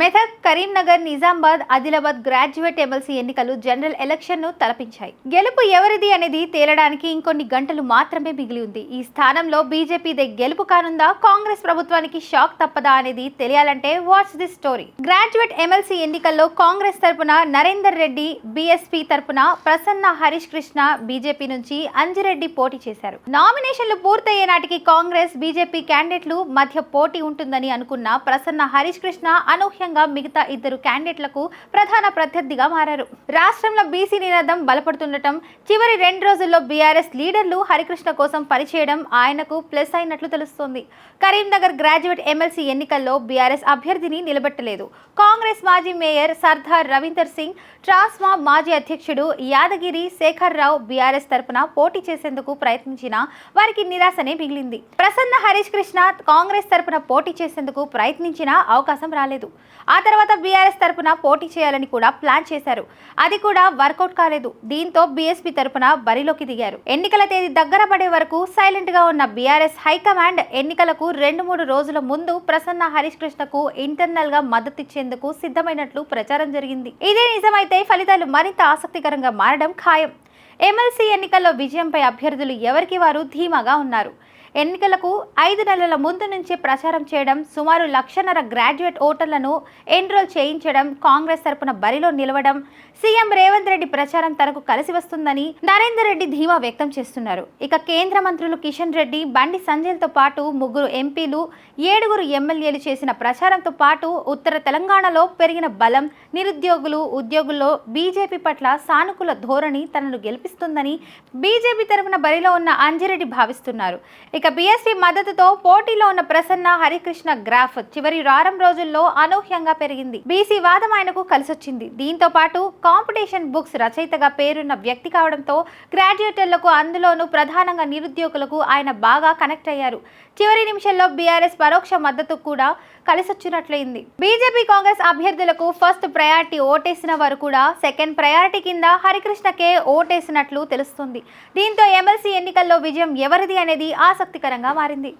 method. Karimnagar Nizamabad Adilabad graduate MLC ఎన్నికలు general ఎలక్షన్ను తలపించాయి. గెలుపు ఎవరిది అనేది తేలడానికి ఇంకొన్ని గంటలు మాత్రమే మిగిలి ఉంది. ఈ స్థానంలో బీజేపీదే గెలుపు కానుందా? కాంగ్రెస్ ప్రభుత్వానికి షాక్ తప్పదా అనేది తెలియాలంటే watch the story. Graduate MLC ఎన్నికల్లో కాంగ్రెస్ తరపున నరేందర్ రెడ్డి బీఎస్పీ తరపున ప్రసన్న హరీష్ కృష్ణ బీజేపీ నుంచి అంజిరెడ్డి పోటీ చేశారు. నామినేషన్లు పూర్తయ్యే నాటికి కాంగ్రెస్ బీజేపీ క్యాండిడేట్లు మధ్య పోటీ ఉంటుందని అనుకున్న ప్రసన్న హరీష్ కృష్ణ అనూహ్యంగా మిగతా ఇద్దరు క్యాండిడేట్లకు ప్రధాన ప్రత్యర్థిగా మారారు. రాష్ట్రంలో బీసీ నినాదం బలపడుతుండటం చివరి రెండు రోజుల్లో బీఆర్ఎస్ లీడర్లు హరికృష్ణ కోసం పనిచేయడం ఆయనకు ప్లస్ అయినట్లు తెలుస్తోంది. కరీంనగర్ గ్రాడ్యుయేట్ ఎమ్మెల్సీ ఎన్నికల్లో బీఆర్ఎస్ అభ్యర్థిని నిలబెట్టలేదు. కాంగ్రెస్ మాజీ మేయర్ సర్దార్ రవీందర్ సింగ్ ట్రాస్మా మాజీ అధ్యక్షుడు యాదగిరి శేఖర్ రావు బీఆర్ఎస్ తరపున పోటీ చేసేందుకు ప్రయత్నించినా వారికి నిరాశనే మిగిలింది. ప్రసన్న హరీష్ కృష్ణ కాంగ్రెస్ తరపున పోటీ చేసేందుకు ప్రయత్నించినా అవకాశం రాలేదు. ఆ తర్వాత బీఆర్ఎస్ తరపున పోటీ చేయాలని కూడా ప్లాన్ చేశారు. అది కూడా వర్కౌట్ కాలేదు. దీంతో బీఎస్పీ తరపున బరిలోకి దిగారు. ఎన్నికల తేదీ దగ్గర పడే వరకు సైలెంట్గా ఉన్న బీఆర్ఎస్ హైకమాండ్ ఎన్నికలకు రెండు మూడు రోజుల ముందు ప్రసన్న హరీష్ కృష్ణకు ఇంటర్నల్గా మద్దతిచ్చేందుకు సిద్ధమైనట్లు ప్రచారం జరిగింది. ఇదే నిజమైతే ఫలితాలు మరింత ఆసక్తికరంగా మారడం ఖాయం. ఎమ్మెల్సీ ఎన్నికల్లో విజయంపై అభ్యర్థులు ఎవరికి వారు ధీమాగా ఉన్నారు? ఎన్నికలకు ఐదు నెలల ముందు నుంచే ప్రచారం చేయడం సుమారు లక్షన్నర గ్రాడ్యుయేట్ ఓటర్లను ఎన్రోల్ చేయించడం కాంగ్రెస్ తరపున బరిలో నిలవడం సీఎం రేవంత్ రెడ్డి ప్రచారం తనకు కలిసి వస్తుందని నరేందర్ రెడ్డి ధీమా వ్యక్తం చేస్తున్నారు. ఇక కేంద్ర మంత్రులు కిషన్ రెడ్డి బండి సంజయ్తో పాటు ముగ్గురు ఎంపీలు ఏడుగురు ఎమ్మెల్యేలు చేసిన ప్రచారంతో పాటు ఉత్తర తెలంగాణలో పెరిగిన బలం నిరుద్యోగులు ఉద్యోగుల్లో బీజేపీ పట్ల సానుకూల ధోరణి తనను గెలిపిస్తుందని బీజేపీ తరపున బరిలో ఉన్న అంజిరెడ్డి భావిస్తున్నారు. ఇక బీఎస్పీ మద్దతుతో పోటీలో ఉన్న ప్రసన్న హరికృష్ణ గ్రాఫ్ చివరి వారం రోజుల్లో అనూహ్యంగా పెరిగింది. బీసీ వాదం ఆయనకు కలిసొచ్చింది. దీంతో పాటు కాంపిటీషన్ బుక్స్ రచయితగా పేరున్న వ్యక్తి కావడంతో గ్రాడ్యుయేటర్లకు అందులోనూ ప్రధానంగా నిరుద్యోగులకు ఆయన బాగా కనెక్ట్ అయ్యారు. చివరి నిమిషంలో బీఆర్ఎస్ పరోక్ష మద్దతు కూడా కలిసొచ్చినట్లయింది. బీజేపీ కాంగ్రెస్ అభ్యర్థులకు ఫస్ట్ ప్రయారిటీ ఓటేసిన వారు కూడా సెకండ్ ప్రయారిటీ కింద హరికృష్ణకే ఓటేసినట్లు తెలుస్తుంది. దీంతో ఎమ్మెల్సీ ఎన్నికల్లో విజయం ఎవరిది అనేది ఆసక్తికరంగా మారింది.